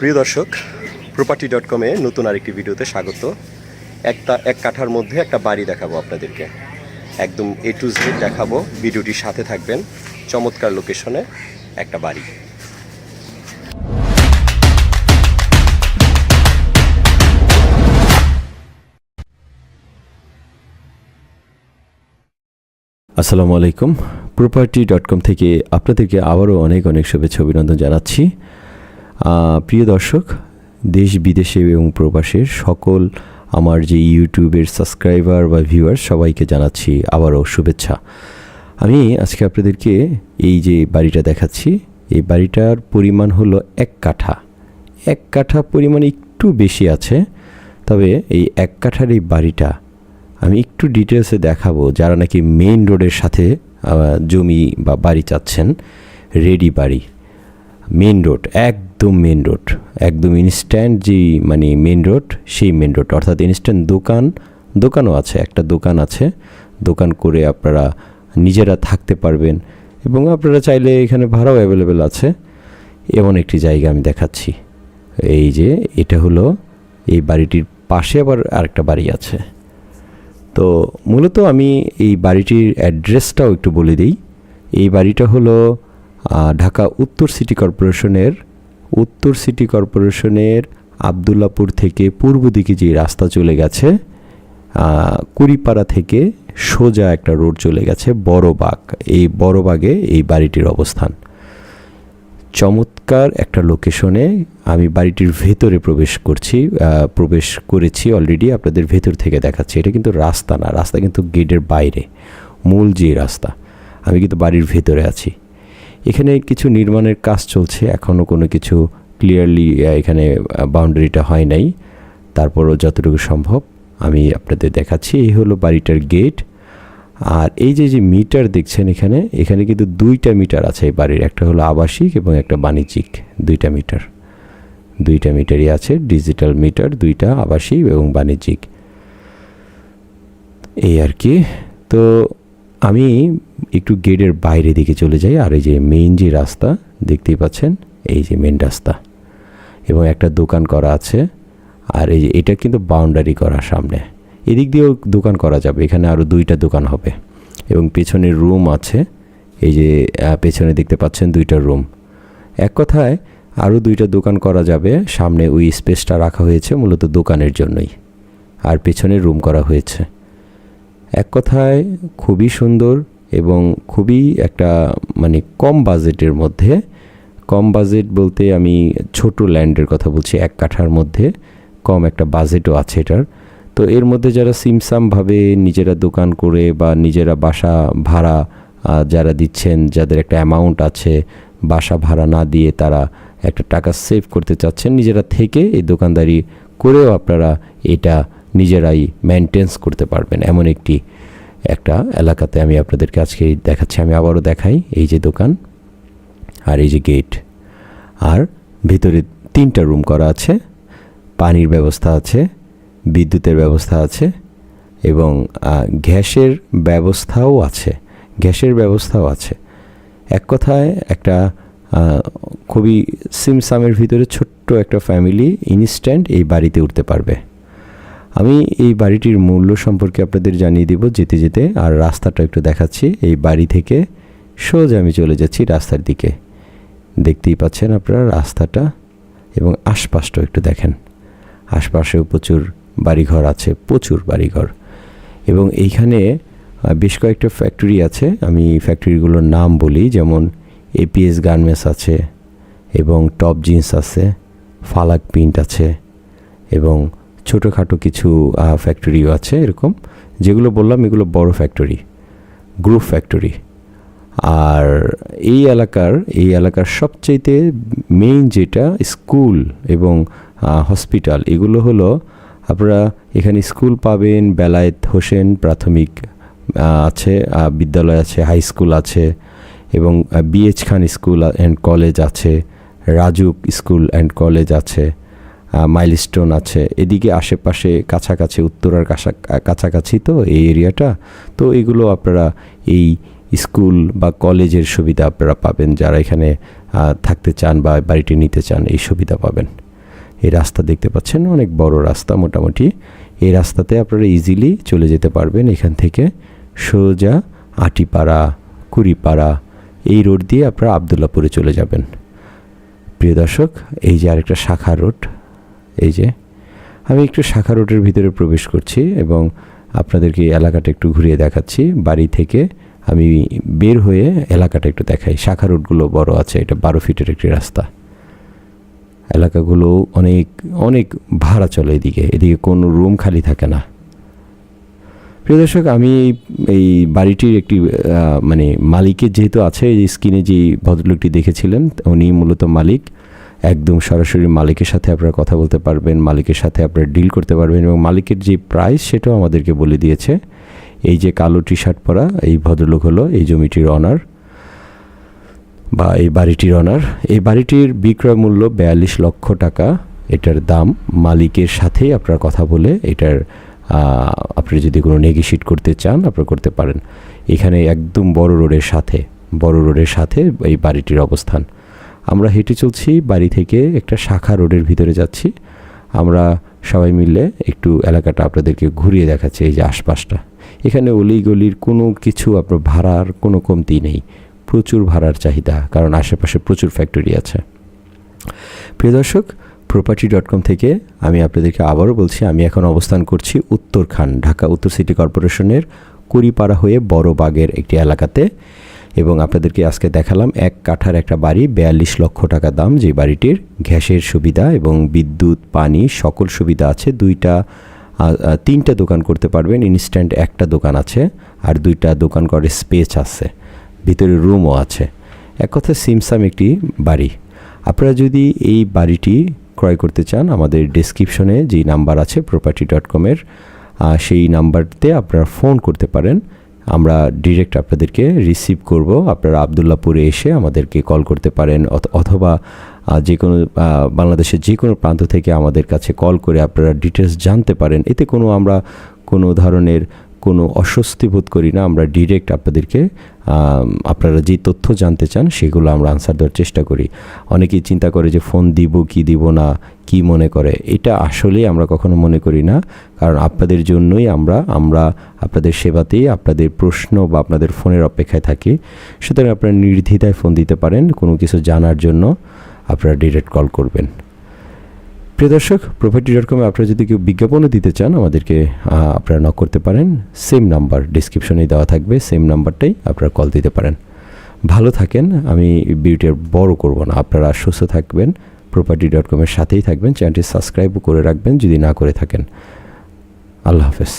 প্রিয় দর্শক property dot কমে নতুন আরেকটি ভিডিওতে স্বাগত। একটা, এক কাঠার মধ্যে একটা বাড়ি দেখাবো আপনাদেরকে। একদম এ টু জেড দেখাবো। ভিডিওটির সাথে থাকবেন। চমৎকার লোকেশনে একটা বাড়ি। আসসালামু আলাইকুম। প্রপার্টি ডট কম থেকে আপনাদেরকে আবারও অনেক অনেক শুভেচ্ছা অভিনন্দন জানাচ্ছি। প্রিয় দর্শক, দেশ বিদেশে এবং প্রবাসের সকল আমার যে ইউটিউবের সাবস্ক্রাইবার বা ভিউয়ার সবাইকে জানাচ্ছি আবারও শুভেচ্ছা। আমি আজকে আপনাদেরকে এই যে বাড়িটা দেখাচ্ছি, এই বাড়িটার পরিমাণ হলো এক কাঠা। এক কাঠা পরিমাণ একটু বেশি আছে, তবে এই এক কাঠার এই বাড়িটা আমি একটু ডিটেলসে দেখাবো, যারা নাকি মেইন রোডের সাথে জমি বা বাড়ি চাচ্ছেন রেডি বাড়ি। মেইন রোড একদম মেন রোড একদম ইনস্ট্যান্ট যে মানে মেন রোড সেই মেইন রোড অর্থাৎ ইনস্ট্যান্ট দোকান, দোকানও আছে, একটা দোকান আছে, দোকান করে আপনারা নিজেরা থাকতে পারবেন এবং আপনারা চাইলে এখানে ভাড়াও অ্যাভেলেবেল আছে। এমন একটি জায়গা আমি দেখাচ্ছি। এই যে, এটা হলো এই বাড়িটির পাশে আবার আরেকটা বাড়ি আছে। তো মূলত আমি এই বাড়িটির অ্যাড্রেসটাও একটু বলে দিই। এই বাড়িটা হলো ঢাকা উত্তর সিটি কর্পোরেশনের, উত্তর সিটি কর্পোরেশনের আবদুল্লাপুর থেকে পূর্ব দিকে যে রাস্তা চলে গেছে কুড়িপাড়া থেকে সোজা একটা রোড চলে গেছে বড়বাগ। এই বড়বাগে এই বাড়িটির অবস্থান। চমৎকার একটা লোকেশনে আমি বাড়িটির ভেতরে প্রবেশ করছি প্রবেশ করেছি অলরেডি আপনাদের ভেতর থেকে দেখাচ্ছি। এটা কিন্তু রাস্তা না, রাস্তা কিন্তু গেটের বাইরে, মূল যে রাস্তা। আমি কিন্তু বাড়ির ভেতরে আছি। এখানে কিছু নির্মাণের কাজ চলছে এখনও কোনো কিছু ক্লিয়ারলি এখানে বাউন্ডারিটা হয় নাই। তারপরও যতটুকু সম্ভব আমি আপনাদের দেখাচ্ছি। এই হলো বাড়িটার গেট আর এই যে যে মিটার দেখছেন এখানে এখানে কিন্তু দুইটা মিটার আছে এই বাড়ির। একটা হলো আবাসিক এবং একটা বাণিজ্যিক। দুইটা মিটার দুইটা মিটারই আছে ডিজিটাল মিটার দুইটা আবাসিক এবং বাণিজ্যিক। এই আর কি। তো আমি একটু গেটের বাইরে দিকে চলে যাই, আর এই যে মেইন যে রাস্তা দেখতেই পাচ্ছেন, এই যে মেন রাস্তা। এবং একটা দোকান করা আছে, আর এই যে এটা কিন্তু বাউন্ডারি করা সামনে। এদিক দিয়েও দোকান করা যাবে, এখানে আরও দুইটা দোকান হবে। এবং পেছনের রুম আছে, এই যে পেছনে দেখতে পাচ্ছেন দুইটা রুম এক কথায় আরও দুইটা দোকান করা যাবে, সামনে ওই স্পেসটা রাখা হয়েছে মূলত দোকানের জন্যই। আর পেছনে রুম করা হয়েছে। এক কথায় খুবই সুন্দর এবং খুবই একটা মানে কম বাজেটের মধ্যে, কম বাজেট বলতে আমি ছোট ল্যান্ডের কথা বলছি, এক কাঠার মধ্যে, কম একটা বাজেটও আছে এটার। তো এর মধ্যে যারা সিমসামভাবে নিজেরা দোকান করে বা নিজেরা বাসা ভাড়া যারা দিচ্ছেন, যাদের একটা অ্যামাউন্ট আছে, বাসা ভাড়া না দিয়ে তারা একটা টাকা সেভ করতে চাচ্ছেন, নিজেরা থেকে এই দোকানদারি করেও আপনারা এটা নিজেরাই মেনটেন্স করতে পারবেন। এমন একটি, একটা এলাকাতে আমি আপনাদেরকে আজকে দেখাচ্ছি, আমি আবারও দেখাই এই যে দোকান আর এই যে গেট আর ভিতরে তিনটা রুম করা আছে, পানির ব্যবস্থা আছে, বিদ্যুতের ব্যবস্থা আছে এবং গ্যাসের ব্যবস্থাও আছে, গ্যাসের ব্যবস্থাও আছে। এক কথায় একটা খুবই সিমসামের ভিতরে ছোট্ট একটা ফ্যামিলি ইনস্ট্যান্ট এই বাড়িতে উঠতে পারবে। আমি এই বাড়িটির মূল্য সম্পর্কে আপনাদের জানিয়ে দেব যেতে যেতে, আর রাস্তাটা একটু দেখাচ্ছি। এই বাড়ি থেকে সোজা আমি চলে যাচ্ছি রাস্তার দিকে। দেখতেই পাচ্ছেন আপনারা রাস্তাটা এবং আশপাশটাও একটু দেখেন। আশপাশেও প্রচুর বাড়িঘর আছে, প্রচুর বাড়িঘর। এবং এইখানে বেশ কয়েকটা ফ্যাক্টরি আছে। আমি ফ্যাক্টরিগুলোর নাম বলি, যেমন এপিএস গার্মেন্টস আছে এবং টপ জিন্স আছে, ফালাক প্রিন্ট আছে এবং ছোটোখাটো কিছু ফ্যাক্টরিও আছে এরকম। যেগুলো বললাম, এগুলো বড় ফ্যাক্টরি গ্রুপ ফ্যাক্টরি আর এই এলাকার এই এলাকার সবচাইতে মেইন যেটা স্কুল এবং হসপিটাল এগুলো হলো আপনারা এখানে স্কুল পাবেন, বেলায়েত হোসেন প্রাথমিক আছে বিদ্যালয় আছে হাই স্কুল আছে এবং BH Khan school and college আছে, রাজুক স্কুল অ্যান্ড কলেজ আছে। মাইলস্টোন আছে। এদিকে আশেপাশে কাছাকাছি, উত্তরার কাছা- কাছাকাছি তো এই এরিয়াটা তো এগুলো আপনারা এই স্কুল বা কলেজের সুবিধা আপনারা পাবেন। যারা এখানে থাকতে চান বা বাড়িটি নিতে চান, এই সুবিধা পাবেন। এই রাস্তা দেখতে পাচ্ছেন, অনেক বড় রাস্তা মোটামুটি। এই রাস্তাতে আপনারা ইজিলি চলে যেতে পারবেন এখান থেকে। সোজা আটিপাড়া, কুড়িপাড়া, এই রোড দিয়ে আপনারা আবদুল্লাপুরে চলে যাবেন। প্রিয় দর্শক, এই যে আরেকটা শাখা রোড এই যে, আমি একটু শাখা রোডের ভিতরে প্রবেশ করছি এবং আপনাদেরকে এলাকাটা একটু ঘুরিয়ে দেখাচ্ছি। বাড়ি থেকে আমি বের হয়ে এলাকাটা একটু দেখাই। শাখা রোডগুলো বড় আছে, এটা বারো ফিটের একটি রাস্তা। এলাকাগুলো অনেক অনেক ভাড়া চলে এদিকে। এদিকে কোনো রুম খালি থাকে না। প্রিয় দর্শক, আমি এই- এই বাড়িটির একটি মানে মালিকের যেহেতু আছে, এই স্ক্রিনে যে ভদ্রলোকটি দেখেছিলেন, উনি মূলত মালিক। একদম সরাসরি মালিকের সাথে আপনারা কথা বলতে পারবেন, মালিকের সাথে আপনারা ডিল করতে পারবেন এবং মালিকের যে প্রাইস সেটাও আমাদেরকে বলে দিয়েছে। এই যে কালো টি শার্ট পরা এই ভদ্রলোক হলো, এই জমিটির অনার বা এই বাড়িটির অনার এই বাড়িটির বিক্রয় মূল্য বিয়াল্লিশ লক্ষ টাকা। এটার দাম মালিকের সাথেই আপনারা কথা বলে এটার আপনি যদি কোনো নেগিশিট করতে চান, আপনারা করতে পারেন। এখানে একদম বড় রোডের সাথে, বড় রোডের সাথে এই বাড়িটির অবস্থান। আমরা হেঁটে চলছি, বাড়ি থেকে একটা শাখা রোডের ভিতরে যাচ্ছি। আমরা সবাই মিলে একটু এলাকাটা আপনাদেরকে ঘুরিয়ে দেখাচ্ছি, এই যে আশপাশটা। এখানে অলি গলির কোনো কিছু আপনার ভাড়ার কোনো কমতি নেই। প্রচুর ভাড়ার চাহিদা, কারণ আশেপাশে প্রচুর ফ্যাক্টরি আছে। প্রিয় দর্শক প্রপার্টি ডট কম থেকে আমি আপনাদেরকে আবারও বলছি, আমি এখন অবস্থান করছি উত্তরখান, ঢাকা উত্তর সিটি কর্পোরেশনের কুড়িপাড়া হয়ে বড় বাগের একটি এলাকাতে। এবং আপনাদেরকে আজকে দেখালাম এক কাঠার একটা বাড়ি, বিয়াল্লিশ লক্ষ টাকা দাম, যে বাড়িটির গ্যাসের সুবিধা এবং বিদ্যুৎ, পানি, সকল সুবিধা আছে। দুইটা তিনটা দোকান করতে পারবেন, ইনস্ট্যান্ট একটা দোকান আছে আর দুইটা দোকান করে স্পেস আছে, ভিতরে রুমও আছে। এক কথায় সিমসাম একটি বাড়ি। আপনারা যদি এই বাড়িটি ক্রয় করতে চান, আমাদের ডিসক্রিপশনে যেই নাম্বার আছে প্রপার্টি ডট কমের সেই নাম্বারতে আপনারা ফোন করতে পারেন। আমরা ডিরেক্ট আপনাদেরকে রিসিভ করব। আপনারা আবদুল্লাপুরে এসে আমাদেরকে কল করতে পারেন অথ- অথবা যে কোনো বাংলাদেশের যে কোনো প্রান্ত থেকে আমাদের কাছে কল করে আপনারা ডিটেলস জানতে পারেন। এতে কোনো আমরা কোনো ধরনের কোনো অস্বস্তি বোধ করি না। আমরা ডিরেক্ট আপনাদেরকে আপনারা যে তথ্য জানতে চান, সেগুলো আমরা আনসার দেওয়ার চেষ্টা করি। অনেকেই চিন্তা করে যে ফোন দিব, কি দিব না, কি মনে করে? এটা আসলেই আমরা কখনো মনে করি না। কারণ আপনাদের জন্যই আমরা আমরা আপনাদের সেবাতেই আপনাদের প্রশ্ন বা আপনাদের ফোনের অপেক্ষায় থাকি। সুতরাং আপনারা নির্দ্বিধায় ফোন দিতে পারেন, কোনো কিছু জানার জন্য আপনারা ডিরেক্ট কল করবেন। প্রিয় দর্শক প্রপার্টি ডট কমে আপনারা যদি কেউ বিজ্ঞাপনও দিতে চান, আমাদেরকে আপনারা নক করতে পারেন। সেম নাম্বার ডিসক্রিপশনে দেওয়া থাকবে সেম নাম্বারটাই আপনারা কল দিতে পারেন। ভালো থাকেন, আমি বিউটি বড় করব না। আপনারা সুস্থ থাকবেন প্রপার্টি ডট কমের সাথেই থাকবেন, চ্যানেলটি সাবস্ক্রাইবও করে রাখবেন, যদি না করে থাকেন। আল্লাহ হাফেজ।